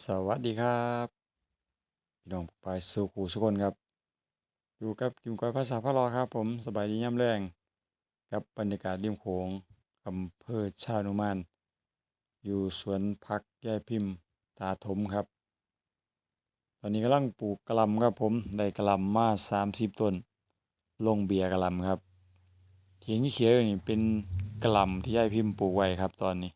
สวัสดีครับพี่น้องปายสู่ขู่สุคนครับอยู่กับกิมกอยภาษาพะเลอครับ ผมสบายดีย่ำแรงกับบรรยากาศริมโขงอำเภอชานุมานอยู่สวนพักยายพิมพ์ตาถมครับ ตอนนี้กำลังปลูกกะลำครับผมได้กะลำมาสามสิบต้น ลงเบียร์กะลำครับที่เห็นเขียวนี่เป็นกะลำที่ยายพิมพ์ปลูกไว้ครับตอนนี้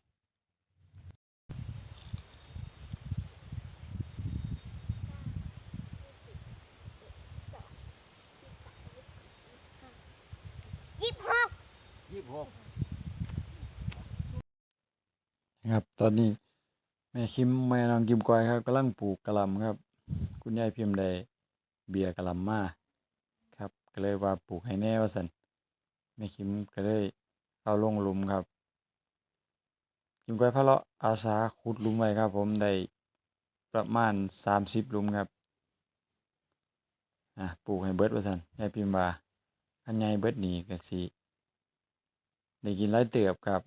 ยี่สิบหก ยี่สิบหก ครับ ตอนนี้แม่คิมแม่น้องกิมกอยครับกำลังปลูกกระลำครับ คุณยายพิมพ์ได้เบียร์กะลำมาครับ ก็เลยว่าปลูกให้แน่ว่าสันแม่คิมก็เลยเอาลงหลุมครับกิมกอยพะเลาะอาสาขุดหลุมไว้ครับ ผมได้ประมาณสามสิบหลุมครับอะปลูกให้เบิดว่าสันยายพิมพ์ว่าอันใหญ่เบิดนี่ก็สิได้กินหลายเติบครับ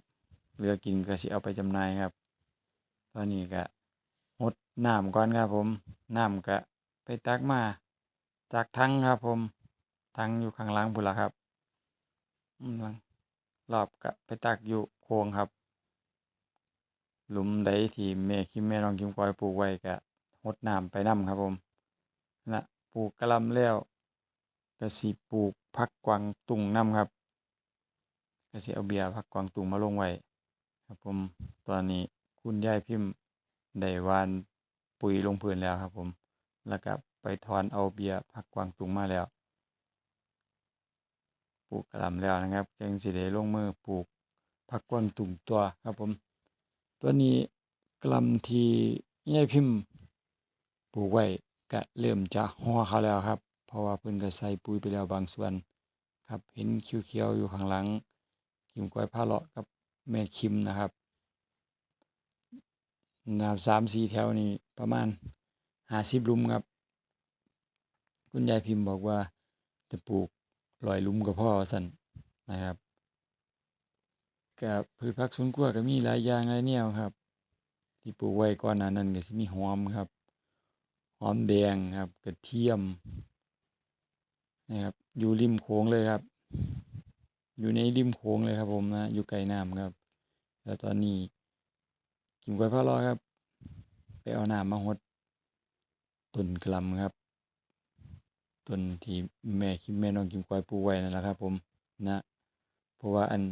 เหลือกินก็สิเอาไปจำหน่ายครับ ตอนนี้ก็งดน้ำก่อนครับผมน้ำก็ไปตักมาจากทั้งครับผมทั้งอยู่ข้างหล่างพุ่นละครับรอบก็ไปตักอยู่โค้งครับ หลุมใดที่แม่คิมแม่น้องคิมกอยปลูกไว้ก็งดน้ำไปนํครับผมนะปลูกกระลำแล้วก็สิปลูกผักกวางตุ้งนํครับก็สิเอาเบียร์ผักกวางตุ้งมาลงไว้ ครับผมตอนนี้คุณยายพิมพ์ได้วานปุ๋ยลงพื้นแล้วครับผม แล้วก็ไปถอนเอาเบียผักกวางตุงมาแล้ว ปลูกกระลำแล้วนะครับจังสิได้ลงมือปลูกผักกวางตุงตัวครับผม ตัวนี้กระลำที่ยายพิมพ์ปลูกไว้ก็เริ่มจะห่อเขาแล้วครับ เพราะว่าเพิ่นก็ใส่ปุ๋ยไปแล้วบางส่วน ครับเห็นเขียวๆอยู่ข้างหลังกิมก้อยผ้าเลาะกับ แม่คิมนะครับนะครับสามสี่แถวนี่ประมาณห้าสิบลุมครับ คุณยายพิมพ์บอกว่าจะปลูกลอยลุมกับพ่อสันนะครับกับพืชผักสวนครัวก็มีหลายอย่างหลายแนวครับ ที่ปลูกไว้ก่อนหน้านั้นก็สิมีหอมครับ หอมแดงครับกระเทียมนะครับอยู่ริมโขงเลยครับ อยู่ในริมโขงเลยครับผมนะ อยู่ไกลน้ำครับ แล้วตอนนี้ กิมกล้วยพะลอยครับ ไปเอาน้ำมาหดต้นกลำครับต้นที่แม่คิมแม่น้องกิมกล้วยปลูกไว้นั่นแหละครับ ผมนะ เพราะว่าอัน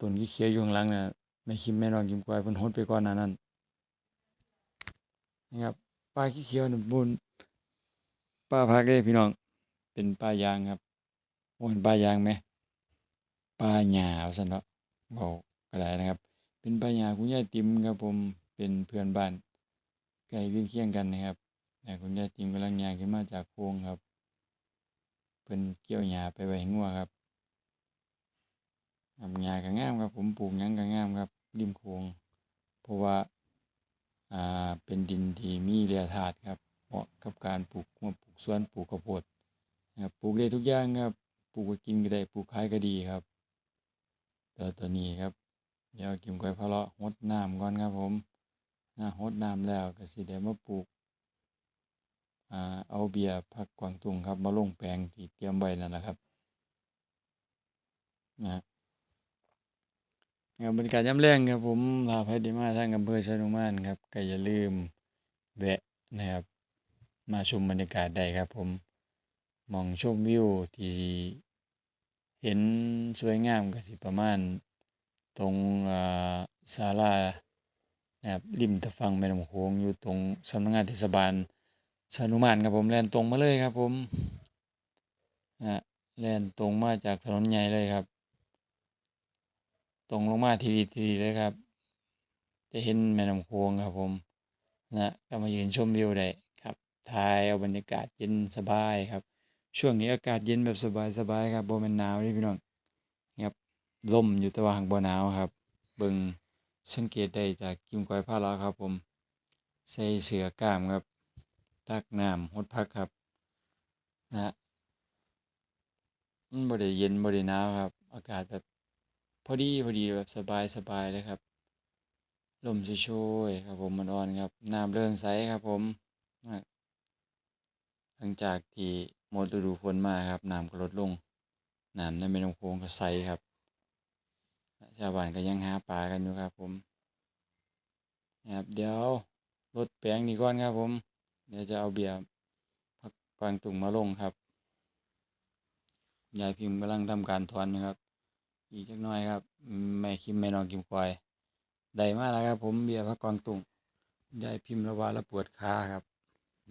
ต้นที่เขียวอยู่ข้างหลังน่ะแม่คิมแม่น้องกิมกล้วยเพิ่นหดไปก่อนหน้านั้นนะครับป่าเขียวนี่บนป่าพักเด้พี่น้อง เป็นป่ายางครับโอ้เห็นป่ายางไหมป่าหญ้าว่าซั่นเนาะเว้า ก็ได้นะครับ เป็นป่าหญ้าคุณยายติ๋มครับผมเป็นเพื่อนบ้านใกล้เรือนเคียงกันนะครับแต่คุณยายติ๋มกำลังยางขึ้นมาจากโค้งครับเพิ่นเกี่ยวหญ้าไปไว้หงัวครับครับหญ้าก็งามครับ ผมปลูกหยังก็งามครับริมโค้งเพราะว่าอ่าเป็นดินที่มีแร่ธาตุครับเหมาะกับการปลูกงัวปลูกสวนปลูกข้าวโพดนะครับปลูกได้ทุกอย่างครับปลูกกินก็ได้ปลูกขายก็ดีครับแต่ตัวนี้ครับ เดี๋ยวกิมก้อยพะเลาะหดน้ำก่อนครับผมนะหดน้ำแล้วก็สิได้มาปลูกอเอาเบียร์ผักกวางตุ้งครับ มาลงแปลงที่เตรียมไว้นั่นแหละครับนะงานบริการย้ำแรงครับผมลาภัดีมาทางอำเภอชนุมานครับก็อย่าลืมแวะนะครับ มาชมบรรยากาศได้ครับผมมองชมวิวที่เห็นสวยงามก็สิประมาณ ตรงอ่าศาลานะครับริมตะฟังแม่น้ำโขงอยู่ตรงสำนักงานเทศบาลชานุมานครับผมแล่นตรงมาเลยครับผมนะแล่นตรงมาจากถนนใหญ่เลยครับ ตรงลงมาทีดีทีดีเลยครับ จะเห็นแม่น้ำโขงครับผมนะก็มายืนชมวิวได้ครับถ่ายเอาบรรยากาศเย็นสบายครับ ช่วงนี้อากาศเย็นแบบสบายๆครับโบม่นหนาวเด้พี่น้อง ลมอยู่แต่ว่าหังบ่หนาวครับ เบิ่งสังเกตได้จากกิมกอยผ้าลาครับ ผม ใส่เสื้อกล้ามครับ ตักน้ำหดพักครับ นะมันบ่ได้เย็นบ่ได้หนาวครับ อากาศแบบพอดีพอดีแบบสบายสบายเลยครับ ลมโชยๆครับ ผมมันอ่อนครับ น้ำเริ่มใสครับ ผมหลังจากที่หมดฤดูฝนมาครับน้ำก็ลดลงน้ำในแม่น้ำโขงก็ใสครับ ชาวบ้านก็ยังหาปลากันอยู่ครับผมนะครับเดี๋ยวรถแปลงนี้ก่อนครับผม เดี๋ยวจะเอาเบียร์พักกวางตุ่งมาลงครับยายพิมพ์กำลังทำการถอนนะครับ อีกจักน้อยครับแม่คิมแม่นองกิมควายได้มาแล้วครับ ผมเบียร์พักกวางตุ่งยายพิมพ์ระวาแล้วปวดขาครับ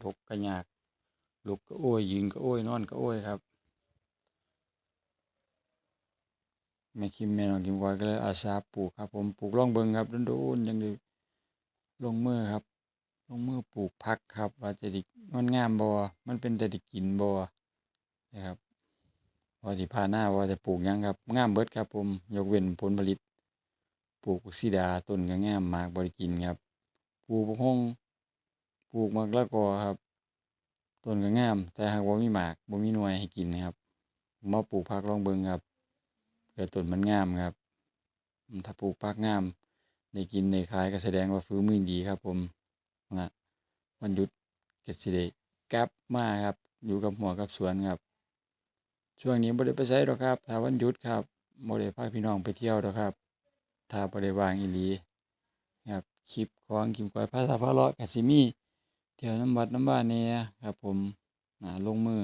ลุกก็ยากลุกก็โอ้ยยืนก็โอ้ยนอนก็โอ้ยครับ แม่คิมแม่น้องกิมควายก็เลยอาสาปลูกครับ ผมปลูกร่องเบิงครับโดนๆยังดีลงมือครับ ลงมือปลูกพักครับ ว่าจะดิมันงามบ่มันเป็นแต่ได้กินบ่นะครับว่าสิพาหน้าว่าจะปลูกยังครับงามเบิดครับ ผมยกเว้นผลผลิต ปลูกซีดาต้นก็งามมากบ่ได้กินครับปลูกบักฮงปลูกมะละกอครับต้นก็งาม แต่หากบ่มีหมากบ่มีหน่วยให้กินนะครับมาปลูกผักลองเบิงครับ เพื่ต้นมันงามครับ ถ้าปลูกผักงามได้กินได้ขายก็แสดงว่าฝีมือดีครับ ผมนะวันหยุดเก็สิได้กลับมาครับ อยู่กับหัวกับสวนครับ ช่วงนี้บ่ได้ไปไสดอกครับถ้าวันหยุดครับบ่ได้พาพี่น้องไปเที่ยวดอกครับ ถ้าบ่ได้วางอีหลีครับคลิปของกิมก้อยภาษาพาเลาะก็สิมี่เที่ยวน้ำวัดน้ำบ้านแหน่ยครับ ผมลงมือ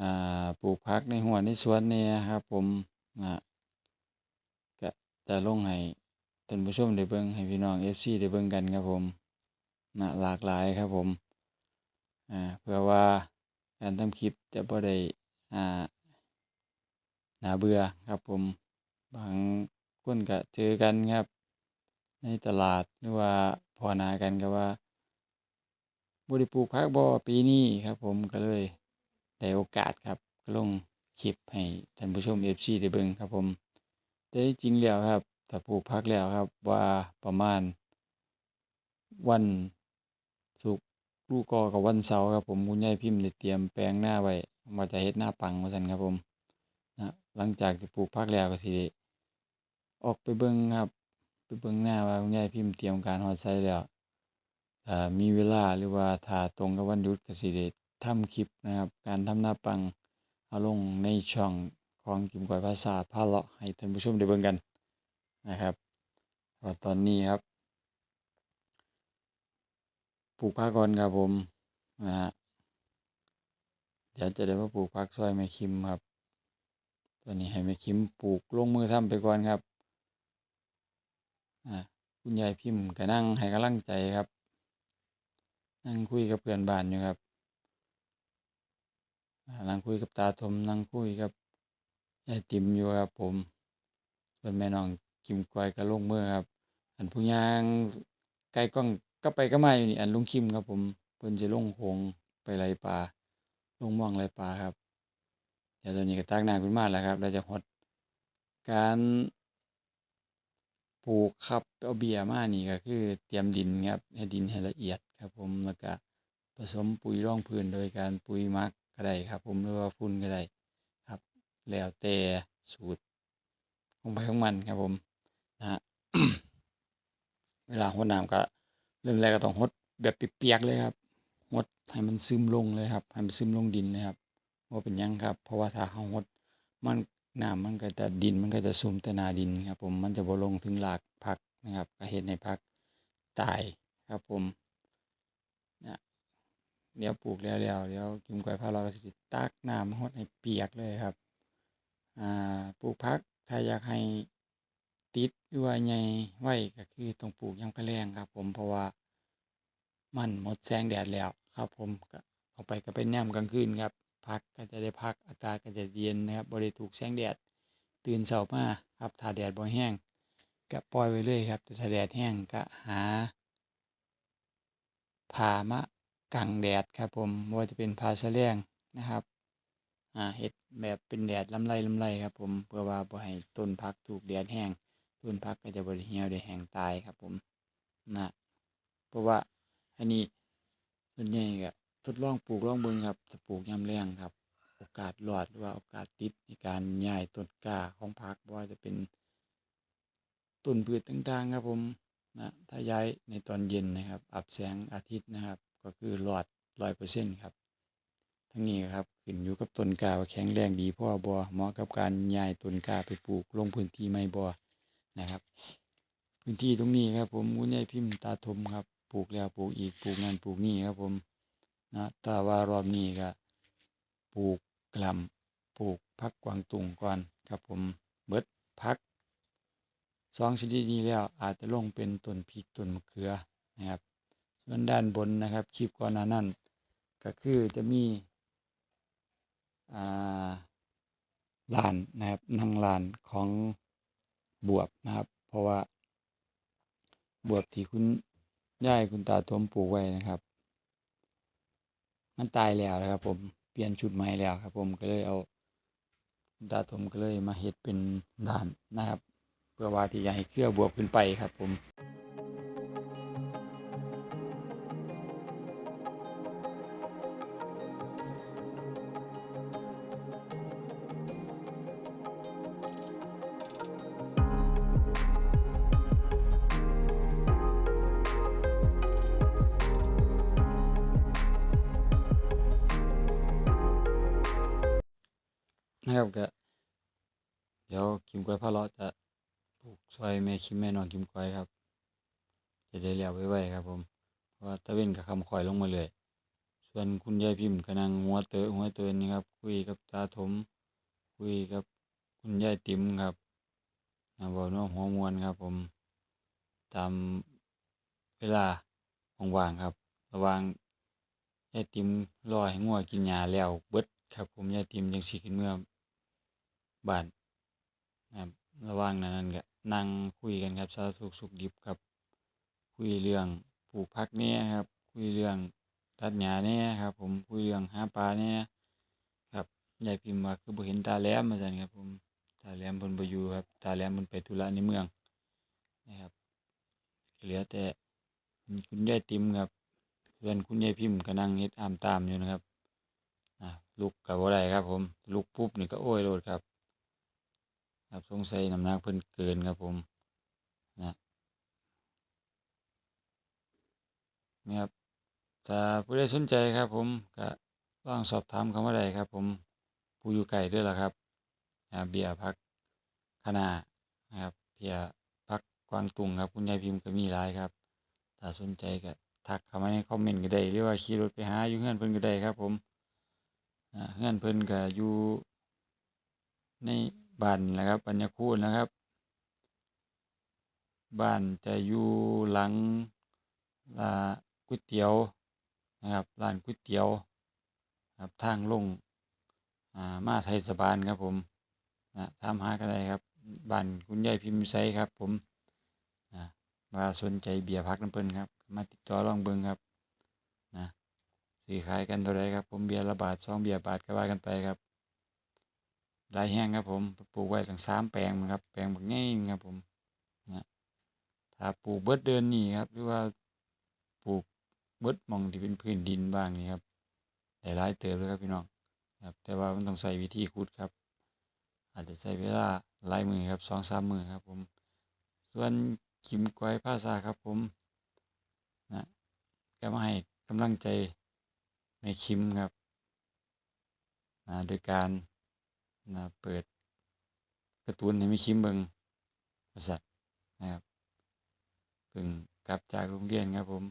อปลูกผักในหัวในสวนแหน่ยครับ ผม อ่าก็จะลงให้ท่านผู้ชมได้เบิ่งให้พี่น้อง FC ได้เบิ่งกันครับผมนะหลากหลายครับผมอ่าเพื่อว่าการทำคลิปจะบ่ได้อ่าหน่าเบื่อครับผมบางคนก็เจอกันครับ ในตลาดหรือว่าพอนากันก็ว่าบ่ได้ปลูกผักบ่ปีนี้ครับผมก็เลยได้โอกาสครับก็ลง คลิปให้ท่านผู้ชม FC ได้เบิ่งครับผม แต่จริงแล้วครับ ถ้าปลูกผักแล้วครับว่าประมาณ วันศุกลูกก็กับวันเสาร์ครับผมคุณยายพิมพ์ได้เตรียมแปลงหน้าไว้ว่าจะเฮ็ดหน้าปังว่าซั่นครับผมนะหลังจากที่ปลูกผักแล้วก็สิได้ออกไปเบิ่งครับ ไปเบิ่งหน้าว่าคุณยายพิมพ์เตรียมการฮอดไสแล้วถ้ามีเวลาหรือว่าถ้าตรงกับวันหยุดก็สิได้ทำคลิปนะครับ การทำหน้าปัง เอาลงในช่องของกิมก้อยภาษาพาเลาะให้ท่านผู้ชมได้เบิ่งกันนะครับว่าตอนนี้ครับปลูกผักก่อนครับผมนะฮะเดี๋ยวจะได้มาปลูกผักซอยแม่คิมครับตอนนี้ให้แม่คิมปลูกลงมือทำไปก่อนครับอ่าคุณยายพิมพ์ก็นั่งให้กำลังใจครับ นั่งคุยกับเพื่อนบ้านอยู่ครับ นั่งคุยกับตาทมนั่งคุยกับยายติมอยู่ครับ ผม ส่วนแม่น้องกิมก้อยก็ลงมือครับ อันผู้ย่างไกลกล้องก็ไปก็มาอยู่นี่อันลุงคิมครับ ผมเพิ่นสิลงโขงไปไล่ปลาลงม่วงไล่ปลาครับเดี๋ยวตอนนี้ก็ตักน้ำขึ้นมาแล้วครับเราจะฮดการปลูกครับเอาเบี้ยมานี่ก็คือเตรียมดินครับให้ดินให้ละเอียดครับ ผมแล้วก็ผสมปุ๋ยร่องพื้นโดยการปุ๋ยมัก ก็ได้ครับ ผมหรือว่าฝุ่นก็ได้ครับ แล้วแต่สูตรของไปของมันครับผมนะฮะเวลาหดน้ำก็เริ่มแรกก็ต้องหดแบบเปียกๆเลยครับหดให้มันซึมลงเลยครับให้มันซึมลงดินเลยครับว่าเป็นยังครับ เพราะว่าถ้าเราหดมันน้ำมันก็จะดินมันก็จะซุ่มแต่นาดินครับ ผมมันจะบ่ลงถึงรากผักนะครับก็เฮ็ดให้ผักตายครับผม เดี๋ยวปลูกแล้วแล้วเดี๋ยวกิมก้อยพาเราก็สิตักน้ำหดให้เปียกเลยครับ อ่าปลูกผักถ้าอยากให้ติดหรือว่าใหญ่ไว้ก็คือต้องปลูกยามมื้อแลงครับ ผมเพราะว่ามันหมดแสงแดดแล้วครับ ผมก็เอาไปก็เป็นยามกลางคืนครับผักก็จะได้พักอากาศก็จะเย็นนะครับบ่ได้ถูกแสงแดดตื่นเช้ามาครับถ้าแดดบ่แห้งก็ปล่อยไว้เลยครับแต่ถ้าแดดแห้งก็หาผ้ามา กางแดดครับผมว่าจะเป็นผ้าแสลงนะครับอ่าเฮ็ดแบบเป็นแดดลำไรลำไรครับผมเพื่อว่าบ่ให้ต้นผักถูกแดดแห้งต้นผักก็จะบ่ได้เหี่ยวได้แห้งตายครับผมนะเพราะว่าอันนี้ส่วนใหญ่ก็ทดลองปลูกลองเบิ่งครับถ้าปลูกยามแล้งครับ โอกาสรอดหรือว่าโอกาสติดในการย้ายต้นกล้าของผักว่าจะเป็นต้นพืชต่างๆครับผมนะถ้าย้ายในตอนเย็นนะครับ อับแสงอาทิตย์นะครับ ก็คือรอดร้อยเปอร์เซ็นต์ครับ ทั้งนี้ครับขึ้นอยู่กับต้นกาว่าแข็งแรงดีพ่อบ่เหมาะกับการย้ายต้นกาไปปลูกลงพื้นที่ไม่บ่นะครับ พื้นที่ตรงนี้ครับ ผมคุณยายพิมพ์ตาทมครับปลูกแล้วปลูกอีกปลูกนั่นปลูกนี่ครับผมนะแต่ว่ารอบนี้ก็ปลูกกล่ำปลูกพักกวางตุงก่อนครับผมเบิดพักสองชนิดนี้แล้วอาจจะลงเป็นต้นพริกต้นมะเขือนะครับ ส่วนด้านบนนะครับคลิปก่อนหน้านั้น ก็คือจะมีลานนะครับนั่งลานของบวบนะครับ เพราะว่า บวบที่คุณย่ายคุณตาทวมปลูกไว้นะครับ มันตายแล้วนะครับ ผมเปลี่ยนชุดใหม่แล้วครับ ผมก็เลยเอาคุณตาทมก็เลยมาเฮ็ดเป็นด่านนะครับ เพื่อว่าที่จะให้เครือบวบขึ้นไปครับผม นะครับก็เดี๋ยวคิมกวยพาเลาะจะปลูกซอยแม่คิมแม่นองคิมกวยครับ จะได้แล้วไว้ๆครับ ผมเพราะว่าตะเวนกับคำคอยลงมาเลยส่วนคุณยายพิมพ์กำลังหัวเตอหัวเตือนนี่ครับ คุยกับตาถม คุยกับคุณยายติ๋มครับนะบอกน้องหัวมวนครับ ผมตามเวลาว่างๆครับ ระวางยายติ๋มรอให้งัวกินหญ้าแล้วเบิดครับ ผมยายติ๋มจังสิขึ้นเมื่อ บ้านนะครับระหว่างนั้นก็นั่งคุยกันครับสารสุขสุขดิบครับ คุยเรื่องปลูกผักเนี่ยครับ คุยเรื่องตัดหญ้าเนี่ยครับ ผมคุยเรื่องหาปลาเนี่ยครับยายพิมพ์ว่าคือบ่เห็นตาแหลมว่าซั่นครับผมตาแหลมเพิ่นบอยู่ครับ ตาแหลมเพิ่นไปธุระในเมืองนะครับเหลือแต่คุณยายติมครับส่วนคุณยายพิมพ์ก็นั่งเฮ็ดอามตามอยู่นะครับลุกก็บ่ได้ครับ ผมลุกปุ๊บนี่ก็โอ้ยโลดครับ ครับสงสัยน้ำหนักเพิ่นเกินครับผมนะนี่ครับถ้าผู้ใดสนใจครับ ผมก็ลองสอบถามเข้ามาได้ครับ ผมผู้อยู่ไกลด้อล่ะครับอ่าเบียร์พักคะน้านะครับเบียร์พักกวางตุงครับ คุณยายพิมพ์ก็มีหลายครับ ถ้าสนใจก็ทักเข้ามาในคอมเมนต์ก็ได้หรือว่าขี่รถไปหาอยู่เฮือนเพิ่นก็ได้ครับ ผมเฮือนเพิ่นก็อยู่ใน บ้านนะครับปัญญาคูนะครับ บ้านจะอยู่หลังร้านก๋วยเตี๋ยวนะครับร้านก๋วยเตี๋ยวครับทางลงอ่ามาไทยสะพานครับผมนะถามหากันได้ครับบ้านคุณยายพิมพ์ไซครับ ผมนะว่าสนใจเบียร์พักน้ำเพิ่นครับ มาติดต่อลองเบิ่งครับนะซื้อขายกันเท่าไรครับ ผมเบียร์ละบาทสองเบียร์บาทก็ว่ากันไปครับ ลายแห้งครับผมปลูกไว้ทั้งสามแปลงครับแปลงแบักง่ายครับผมนะถ้าปลูกเบิดเดือนนี้ครับ หรือว่าปลูกเบิดมองที่เป็นพื้นดินบ้างนี่ครับหลายเติบเลยครับพี่น้องครับ แต่ว่ามันต้องใส่วิธีขุดครับ อาจจะใช้เวลาหลายมือครับสองสามมือครับผม ส่วนขิมกวยภาษาครับผมนะก็มาให้กำลังใจแม่คิมครับนะโดยการ นะเปิดกร์ตูนให้แม่คิมเบิ่งภาษานะครับเพิ่งกลับจากโรงเรียนครับผม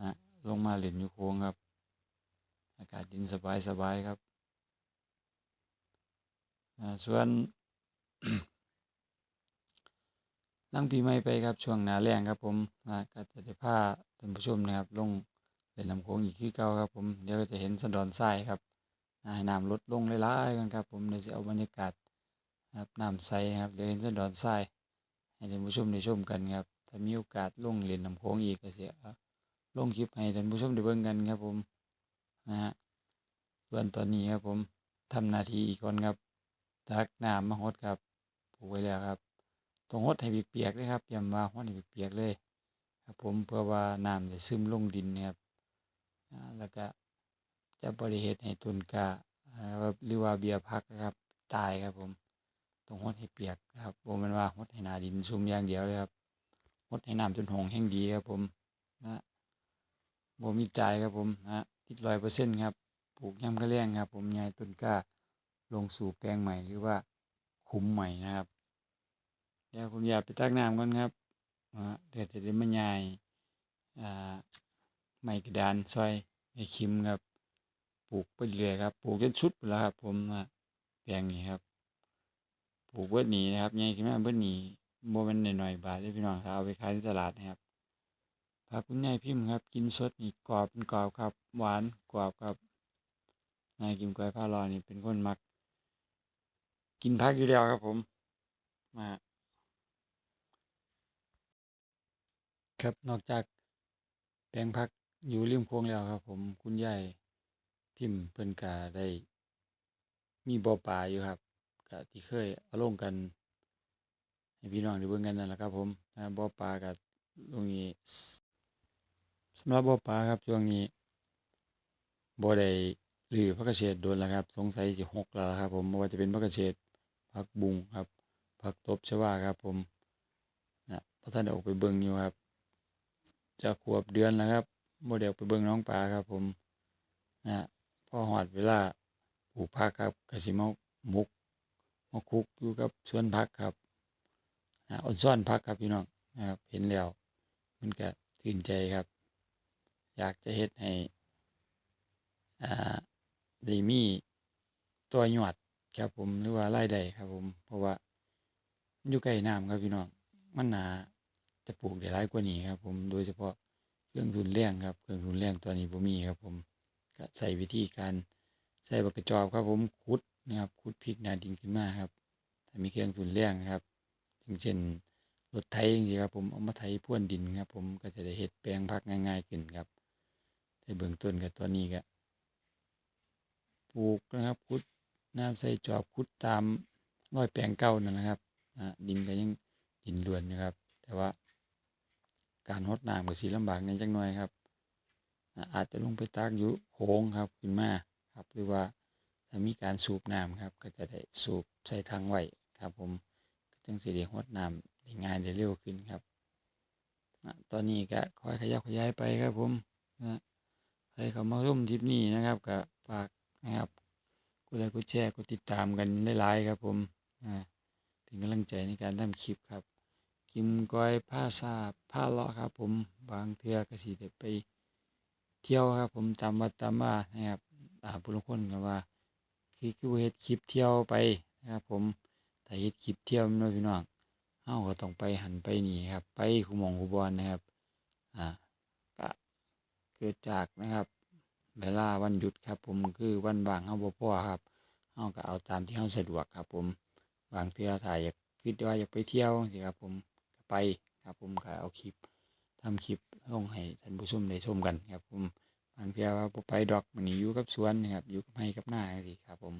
นะลงมาเล่นอยู่โค้งครับ อากาศเย็นสบายสบายครับอ่าส่วนหลังปีใหม่ไปครับช่วงหนาแล้งครับผมนะก็จะได้พาท่านผู้ชมนะครับ ลงเล่นน้ำโขงอีกคือเก่าครับผมเดี๋ยวก็จะเห็นสันดอนทรายครับ ให้น้ำลดลงหลายๆกันครับ ผมเดี๋ยวจะเอาบรรยากาศนะครับน้ำใสครับเดี๋ยวเห็นเสันดอนทรายให้ท่านผู้ชมได้ชมกันครับถ้ามีโอกาสลงเล่นน้ำโขงอีกก็จะเอาลงคลิปให้ท่านผู้ชมได้เบิ่งกันครับผมนะฮะส่วนตอนนี้ครับผมทำนาทีอีกคนครับตักน้ำมาฮดครับปลูกไว้แล้วครับต้องฮดให้เปียกๆเลยครับเตรียมว่าฮดให้เปียกๆเลย ครับผมเพื่อว่าน้ำจะซึมลงดินนะครับแล้วก็ จะบริเหตุให้ต้นกล้าอ่าหรือว่าเบียร์พักนะครับตายครับผมต้องฮดให้เปียกนะครับผมมันว่าฮดให้นาดินซุ่มอย่างเดียวเลยครับฮดให้น้ำจนหงแห้งดีครับผมนะบ่มีใจครับผมนะติดร้อยเปอร์เซ็นต์ครับปลูกยามกระแรงครับ ผมยายต้นกล้าลงสู่แปลงใหม่หรือว่าคุ้มใหม่นะครับเดี๋ยวผมอยากไปตักน้ำก่อนครับนะเดี๋ยวจะได้มายายอ่าไม้กระดานซอยไอ้คิมครับ ลูกไปเรื่อยครับปลูกจนชุดแล้วครับ ผมนะแปลงนี้ครับปลูกเบิดหนีนะครับใหญ่ขึ้นมาเบิดหนีโมเมนต์หน่อยๆบาทเลยพี่น้องครับเอาไปขายในตลาดนะครับผักคุณยายพิมพ์ครับ กินสดนี่กรอบเป็นกรอบครับ หวานกรอบครับนายกิมกวยผ้ารอนี่เป็นคนมัก กินผักอยู่แล้วครับผมมาครับนอกจากแปลงผักอยู่ริมโค้งแล้วครับ ผมคุณยาย พิมพ์เพิ่นกาได้ มีบ่อปลาอยู่ครับก็ที่เคยเอาลงกัน ให้พี่น้องได้เบิ่งกันนั่นแหละครับ ผมนะบ่อปลากับตรงนี้สำหรับบ่อปลาครับช่วงนี้บ่ได้หรือพักเกษตรโดนแล้วครับ สงสัยสิหกแล้วครับ ผมบ่ว่าจะเป็นพักเกษตรผักบุ้งครับผักตบชวาครับ ผมนะพระท่านได้ออกไปเบิ่งอยู่ครับ จะขวบเดือนแล้วครับบ่ได้ออกไปเบิ่งน้องปลาครับ ผมนะ พอฮอดเวลาปลูกผักครับก็สิมาหมกมาคุกอยู่กับสวนผักครับนะอ่อนซ่อนผักครับพี่น้องนะครับ เห็นแล้วมันก็ตื่นใจครับ อยากจะเฮ็ดให้อ่าได้มีตัวหยอดครับผมหรือว่ารายได้ครับผม เพราะว่ามันอยู่ใกล้น้ำครับพี่น้องมันหนาจะปลูกได้หลายกว่านี้ครับ ผมโดยเฉพาะเครื่องทุนแรงครับ เครื่องทุนแรงตัวนี้บ่มีครับผม ก็ใส่วิธีการใส่บักกระจอบครับผมขุดนะครับขุดพริกนาดินขึ้นมาครับถ้ามีเครื่องทุนแรงนะครับอย่างเช่นรถไถจังซี่ครับผมเอามาไถพ่วนดินครับ ผมก็จะได้เฮ็ดแปลงผักง่าย ๆ ขึ้นครับในเบื้องต้นก็ตัวนี้ก็ปลูกนะครับขุดน้ำใส่จอบขุดตามรอยแปลงเก่านั่นนะครับดินก็ยังดินล้วนอยู่ครับ แต่ว่าการรดน้ำก็สิลำบากในจักหน่อยครับ อาจจะลงไปตักอยู่โค้งครับขึ้นมาครับหรือว่าถ้ามีการสูบน้ำครับ ก็จะได้สูบใส่ถังไว้ครับ ผมจึงสิได้รดน้ำได้ง่ายได้เร็วขึ้นครับตอนนี้ก็ค่อยขยับขยายไปครับผมนะใครเข้ามาร่วมทริปนี้นะครับก็ฝากนะครับกดไลค์กดแชร์กดติดตามกันหลายๆครับ ผมอ่าเป็นกำลังใจในการทำคลิปครับกิมก้อยผ้าซาผ้าเลาะครับ ผมบางเทือก็สิได้ไป เที่ยวครับ ผมตามวัดตามว่านะครับอ่าผู้ลางคนก็ว่า คือคือเฮ็ดคลิปเที่ยวไปนะครับผมถ้าเฮ็ดคลิปเที่ยวแม่นบ่พี่น้องเฮาก็ต้องไปหันไปนี่ครับ ไปคุมองคุบอนนะครับอ่าก็เกิดจากนะครับ เวลาวันหยุดครับ ผมคือวันว่างเฮาบ่พอครับเฮาก็เอาตามที่เฮาสะดวกครับ ผมบางเทื่อถ้าอยากคิดว่าอยากไปเที่ยวสิครับ ผมก็ไปครับผมก็เอาคลิปทำคลิป ลงให้ท่านผู้ชมได้ชมกันครับผมบางเทื่อว่าบ่ไปดอกมื้อนี้อยู่กับสวนนะครับอยู่กับไร่กับหน้าจังซี่ครับผม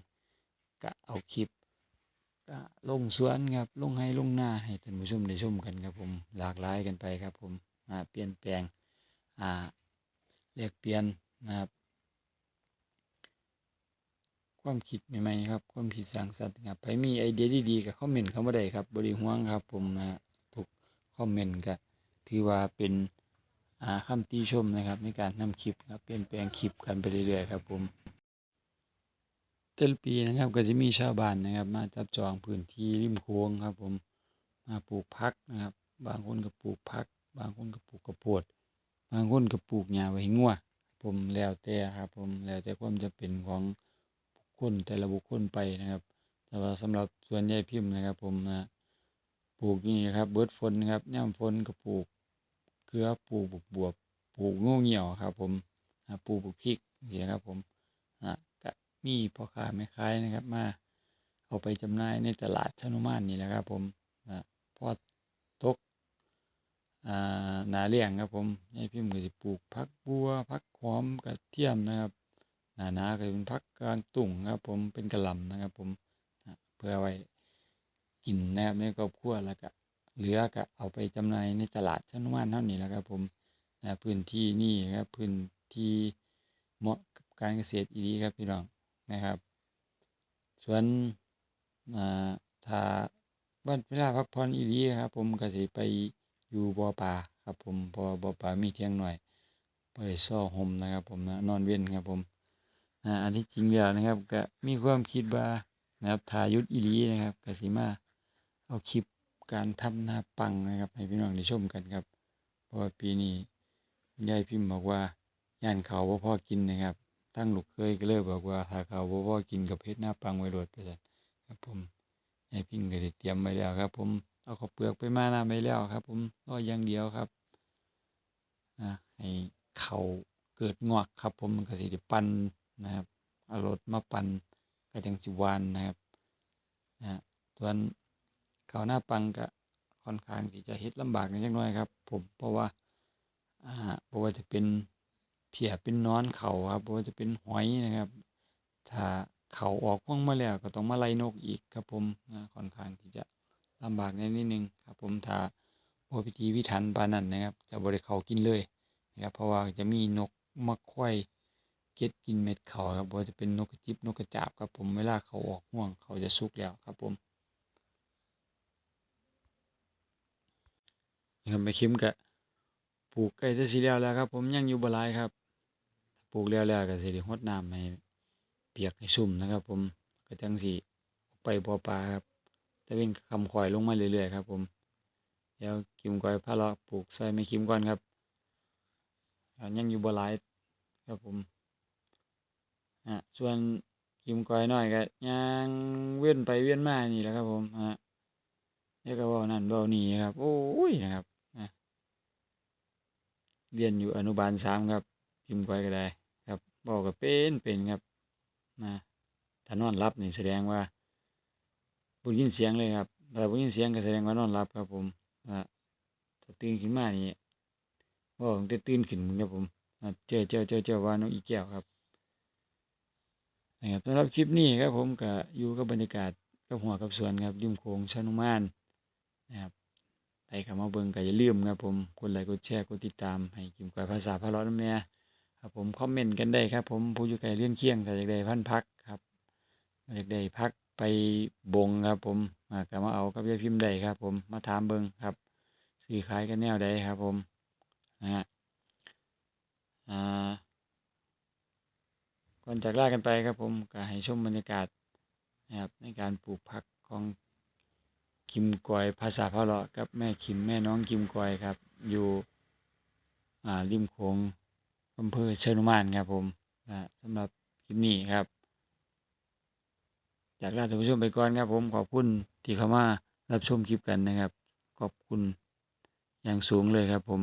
ก็เอาคลิปก็ลงสวนครับลงไร่ลงหน้าให้ท่านผู้ชมได้ชมกันครับผมหลากหลายกันไปครับผมอ่าเปลี่ยนแปลงอ่าแลกเปลี่ยนนะครับ ความคิดใหม่ๆครับ ความคิดสร้างสรรค์ครับใครมีไอเดียดีๆก็คอมเมนต์เข้ามาได้ครับบ่ได้ห่วงครับผมนะทุกคอมเมนต์ก็ถือว่าเป็น อ่าคำติชมนะครับ ในการทำคลิปครับเปลี่ยนแปลงคลิปกันไปเรื่อยๆครับผมแต่ละปีนะครับก็จะมีชาวบ้านนะครับ มาจับจองพื้นที่ริมโขงครับผมมาปลูกผักนะครับ บางคนก็ปลูกผัก บางคนก็ปลูกข้าวโพดบางคนก็ปลูกหญ้าไว้งัวผมแล้วแต่ครับ ผมแล้วแต่ความจำเป็นของคนแต่ละบุคคลไปนะครับ แต่ว่าสำหรับส่วนใหญ่พิมพ์นะครับ ผมนะปลูกนี่นะครับเบิร์ดฝนนะครับย่ำฝนก็ปลูก เกลือปลูกบวบบวปลูกงูเหี่ยวครับ ผมปลูกบุกพริกนี่นะครับผมนะก็มีพ่อค้าแม่ค้านะครับ มาเอาไปจำหน่ายในตลาดชนุมานนี่แหละครับ ผมนะพอตกนาเลี้ยงครับผมยายพิมพ์ก็จะปลูกผักบัวผักหอมกระเทียมนะครับหนาหนาก็เป็นพักกลางตุ่งครับ ผมเป็นกระลำนะครับ ผมเพื่อไว้กินนะครับในครอบครัวแล้วก็ เหลือก็เอาไปจำหน่ายในตลาดชั้นว่านเท่านี้แหละครับผมนะพื้นที่นี่ครับพื้นที่เหมาะกับการเกษตรอีดีครับพี่น้องนะครับ ส่วนอ่าถ้าวันเวลาพักผ่อนอีดีครับ ผมก็สิไปอยู่บ่อปลาครับผมพราะว่าบ่อปลามีเที่ยงหน่อยได้ซ่อห่มนะครับผมนะนอนเว้นครับผมอันที่จริงแล้วนะครับ ก็มีความคิดว่านะครับถ้ายุดอีลีนะครับกสิมาเอาคลิป การทำนาปังนะครับ ให้พี่น้องได้ชมกันครับ เพราะว่าปีนี้คุณยายพิมพ์บอกว่าย่านเขาวบ่พอกินนะครับ ตั้งลูกเคยก็เลยบอกว่าถ้าเขาวบ่พอกินกับเฮ็ดหน้าปังไว้โดดไปซั่นครับผมยายพิมพ์ก็ได้เตรียมไว้แล้วครับ ผมเอาข้าวเปลือกไปมาหน้ำไว้แล้วครับ ผมรออย่างเดียวครับอ่าให้เขาเกิดงอกครับ ผมก็สิได้ปั่นนะครับเอารถมาปั่นก็จังสิหวานนะครับนะฮะส่วน ข้าวหน้าปังก็ค่อนข้างที่จะเฮ็ดลำบากนิดหน่อยครับ ผมเพราะว่าอ่าบ่ว่าจะเป็นเพียเป็นนอนเขาครับบ่ว่าจะเป็นหอยนะครับ ถ้าเขาออกพวงมาแล้วก็ต้องมาไล่นกอีกครับผมนะค่อนข้างที่จะลำบากในนิดนึงครับ ผมถ้าบ่พิธีพิถันปานนั้นนะครับ จะบ่ได้เขากินเลยนะครับเพราะว่าจะมีนกมาคอยเก็บกินเม็ดเขาครับบ่ว่าจะเป็นนกกระจิบนกกระจาบครับผมเวลาเขาออกห่วงเขาจะสุกแล้วครับผม นี่ครับแม่คิมก็ปลูกใกล้จะสิแล้วแล้วครับ ผมยังอยู่บลายครับปลูกแล้วแล้วก็สิได้รดน้ำให้เปียกให้ชุ่มนะครับ ผมก็จังสิไปบ่อปลาครับแต่เป็นคำข่อยลงมาเรื่อยๆครับ ผมเดี๋ยวกิมก้อยพาเลาะปลูกใส่ไม่คิมก่อนครับยังอยู่บลายครับผมอะส่วนกิมก้อยน้อยก็ย่างเวียนไปเวียนมานี่แหละครับ ผมอะเดี๋ยวก็เว้านั่นเว้านี่ครับ โอ้ยนะครับ เรียนอยู่อนุบาลสามครับพิมพ์ไว้ก็ได้ครับบอกก็เป็นเป็นครับนะถ้านอนรับนี่แสดงว่าบ่ได้ยินเสียงเลยครับถ้าบ่ได้ยินเสียงก็แสดงว่านอนหลับครับผมอ่าถ้าตื่นขึ้นมานี่เว้าตั้งแต่ตื่นขึ้นพู้นครับผมเจ้อเจ้อเจ้อเจ้อว่านกอีแก้วครับนะครับสำหรับคลิปนี้ครับผมก็อยู่กับบรรยากาศกับหัวกับสวนครับริมโขงชะนุมานนะครับ ใครเข้ามาเบิ่งก็อย่าลืมครับผมกดไลค์กดแชร์กดติดตามให้กิมกวยภาษาพะเลาะน้ำแน่ครับผมคอมเมนต์กันได้ครับ ผมผู้อยู่ไกลเลื่อนเคียงถ้าอยากได้พันพักครับอยากได้พักไปบงครับ ผมอ่าก็มาเอากับยายพิมพ์ได้ครับ ผมมาถามเบิ่งครับซื้อขายกันแนวใดครับ ผมนะฮะอ่าก่อนจากลากันไปครับผมก็ให้ชมบรรยากาศนะครับในการปลูกผักของ คิมกอยภาษาพะเลาะกับแม่คิมแม่น้องคิมกอยครับ อยู่อ่าริมโขงอำเภอเชิงนุมานครับผมนะสำหรับคลิปนี้ครับอยากลาท่านผู้ชมไปก่อนครับผมขอบคุณที่เข้ามารับชมคลิปกันนะครับ ขอบคุณอย่างสูงเลยครับผม